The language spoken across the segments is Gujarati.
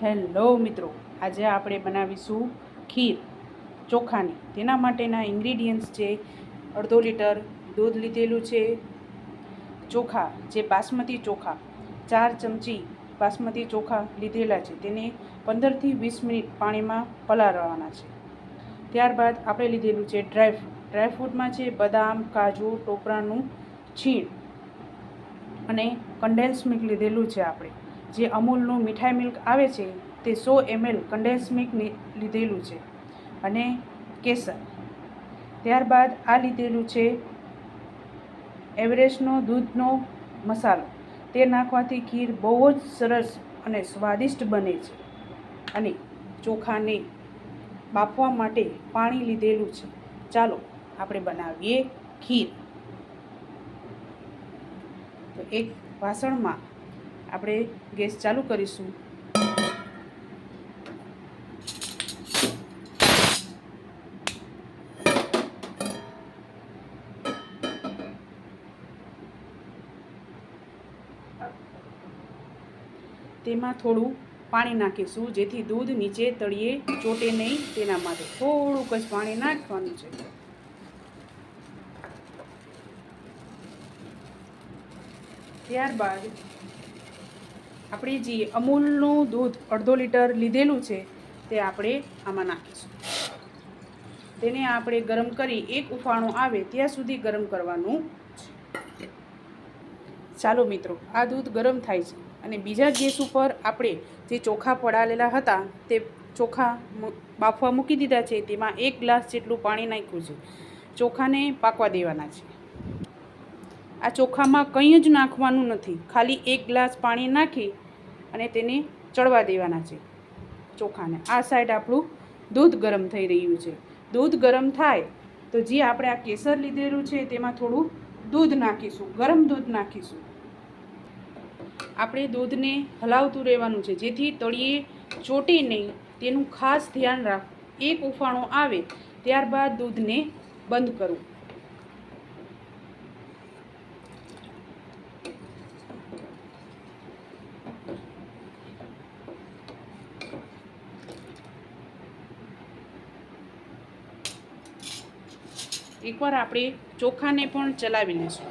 હેલો મિત્રો, આજે આપણે બનાવીશું ખીર ચોખાની. તેના માટેના ઇન્ગ્રીડિયન્ટ્સ છે, અડધો લીટર દૂધ લીધેલું છે, ચોખા, જે બાસમતી ચોખા, ચાર ચમચી બાસમતી ચોખા લીધેલા છે, તેને પંદરથી વીસ મિનિટ પાણીમાં પલાળવાના છે. ત્યારબાદ આપણે લીધેલું છે ડ્રાયફ્રૂટ ડ્રાયફ્રૂટમાં છે બદામ, કાજુ, ટોપરાનું છીણ અને કન્ડેન્સ મિલ્ક લીધેલું છે આપણે. જે અમૂલનું મીઠાઈ મિલ્ક આવે છે, તે સો એમએલ કન્ડેન્સ મિલ્ક લીધેલું છે અને કેસર. ત્યારબાદ આ લીધેલું છે એવરેસ્ટનો દૂધનો મસાલો. તે નાખવાથી ખીર બહુ જ સરસ અને સ્વાદિષ્ટ બને છે અને ચોખાને બાફવા માટે પાણી લીધેલું છે. ચાલો આપણે બનાવીએ ખીર. તો એક વાસણમાં આપણે ગેસ ચાલુ કરીશું. તેમાં થોડું પાણી નાખીશું, જેથી દૂધ નીચે તળીએ, ચોટે નહીં, તેના માટે થોડુંક જ પાણી નાખવાનું છે. ત્યારબાદ આપણે જે અમૂલનું દૂધ અડધો લીટર લીધેલું છે, તે આપણે આમાં નાખીશું. તેને આપણે ગરમ કરી એક ઉફાણું આવે ત્યાં સુધી ગરમ કરવાનું ચાલો મિત્રો, આ દૂધ ગરમ થાય છે અને બીજા ગેસ ઉપર આપણે જે ચોખા પડાલેલા હતા, તે ચોખા બાફવા મૂકી દીધા છે, તેમાં એક ગ્લાસ જેટલું પાણી નાખ્યું છે. ચોખાને પાકવા દેવાના છે. આ ચોખામાં કંઈ જ નાખવાનું નથી. ખાલી એક ગ્લાસ પાણી નાખી અને તેને ચડવા દેવાના છે ચોખાને. આ સાઈડ આપણું દૂધ ગરમ થઈ રહ્યું છે. દૂધ ગરમ થાય તો જે આપણે આ કેસર લીધેલું છે તેમાં થોડું દૂધ નાખીશું. ગરમ દૂધ નાખીશું. આપણે દૂધને હલાવતું રહેવાનું છે. જેથી તળિયે ચોટે નહીં. તેનું ખાસ ધ્યાન રાખ. એક ઉફાણો આવે ત્યારબાદ દૂધને બંધ કરવું એકવાર આપણે ચોખાને પણ ચલાવી લઈશું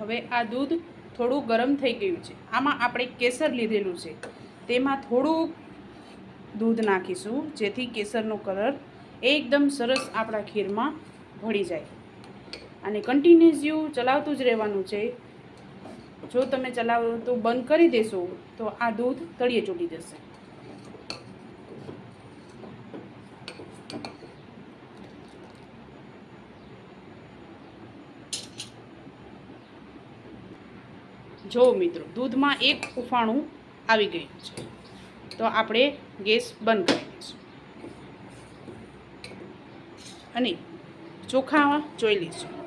હવે આ દૂધ થોડું ગરમ થઈ ગયું છે. આમાં આપણે કેસર લીધેલું છે. તેમાં થોડું દૂધ નાખીશું, જેથી કેસરનો કલર એકદમ સરસ આપણા ખીરમાં ભળી જાય. અને કન્ટિન્યુઅસ ચલાવતું જ રહેવાનું છે. જો તમે ચલાવો તો બંધ કરી દેશો, તો આ દૂધ તળિયે ચોટી જશે. જો મિત્રો, દૂધમાં એક ઉફાણું આવી ગયું છે, તો આપણે ગેસ બંધ કરી દઈશું. અને ચોખા જોઈ લઈશું.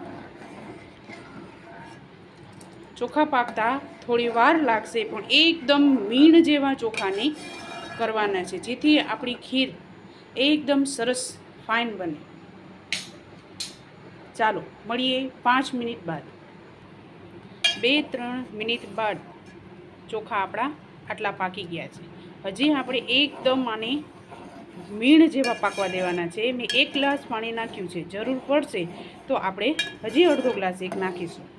ચોખા પાકતા થોડી વાર લાગશે, પણ એકદમ મીણ જેવા ચોખાને કરવાના છે, જેથી આપણી ખીર એકદમ સરસ ફાઇન બને. ચાલો, મળીએ પાંચ મિનિટ બાદ. બે ત્રણ મિનિટ બાદ ચોખા આપણા આટલા પાકી ગયા છે. હજી આપણે એકદમ આને મીણ જેવા પાકવા દેવાના છે. મેં એક ગ્લાસ પાણી નાખ્યું છે. જરૂર પડશે તો આપણે હજી અડધો ગ્લાસ એક નાખીશું.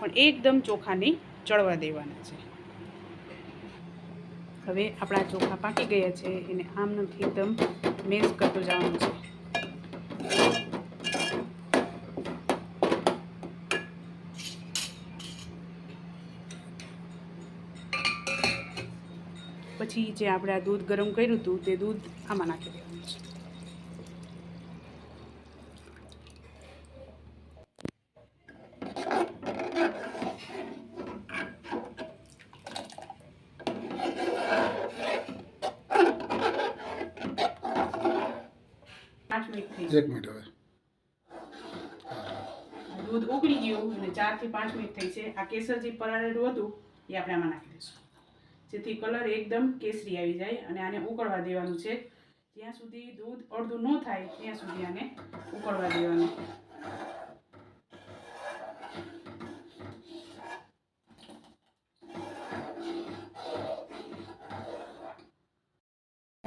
પણ એકદમ ચોખાને ચડવા દેવાના છે. હવે આપણા ચોખા પાકી ગયા છે, એને આમ નથી એકદમ મેસ કરતું જવાનું છે. પછી જે આપણે આ દૂધ ગરમ કર્યું હતું, તે દૂધ આમાં નાખી દેવાનું છે પાંચ મિનિટ થઈ એક મિનિટ હવે. દૂધ ઉકળી ગયું અને ચારથી પાંચ મિનિટ થઈ છે. આ કેસર જે પલાળેલું હતું એ આપણે આમાં નાખી દઈશું. જેથી કલર એકદમ કેસરી આવી જાય અને આને ઉકળવા દેવાનું છે. જ્યાં સુધી દૂધ અડધું ન થાય ત્યાં સુધી આને ઉકળવા દેવાનું.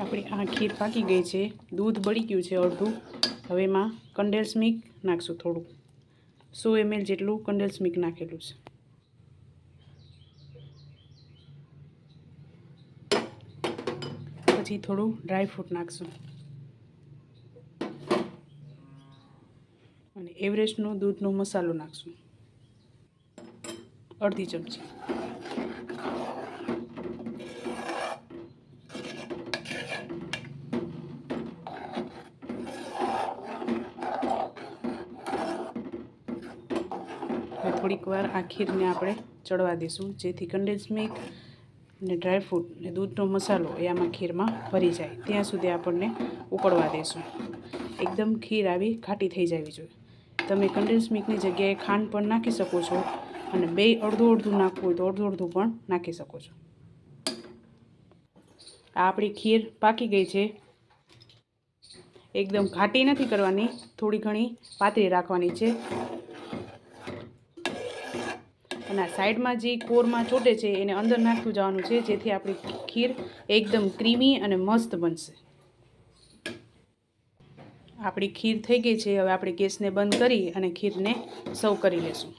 આપણી આ ખીર પાકી ગઈ છે. દૂધ બળી ગયું છે અડધું. હવે એમાં કંડેલ્સ મિલ્ક નાખશું થોડું. સો એમએલ જેટલું કંડેલ્સ મિલ્ક નાખેલું છે. પછી થોડું ડ્રાય ફ્રૂટ નાખશું. અને એવરેસ્ટનો દૂધનો મસાલો નાખશું. અડધી ચમચી. હવે થોડીક વાર આ ખીરને આપણે ચડવા દઈશું જેથી કન્ડેન્સ મિલ્ક અને ડ્રાયફ્રૂટ ને દૂધનો મસાલો એ આમાં ખીરમાં ભરી જાય. ત્યાં સુધી આપણને ઉકળવા દઈશું એકદમ ખીર આવી ઘાટી થઈ જવી જોઈએ. તમે કન્ડેન્સ મિલ્કની જગ્યાએ ખાંડ પણ નાખી શકો છો અને બે અડધું અડધું નાખવું હોય તો અડધું અડધું પણ નાખી શકો છો. આ આપણી ખીર પાકી ગઈ છે. એકદમ ઘાટી નથી કરવાની, થોડી ઘણી પાતળી રાખવાની છે. અને આ સાઈડમાં જે કોરમાં ચોટે છે એને અંદર નાખતું જવાનું છે, જેથી આપણી ખીર એકદમ ક્રીમી અને મસ્ત બનશે. આપણી ખીર થઈ ગઈ છે, હવે આપણે ગેસને બંધ કરી અને ખીરને સર્વ કરી લેશું.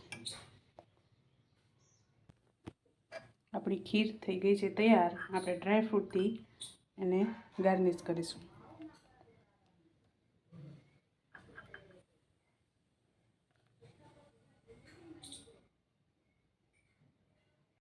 આપણી ખીર થઈ ગઈ છે તૈયાર. આપણે ડ્રાયફ્રૂટથી એને ગાર્નિશ કરીશું.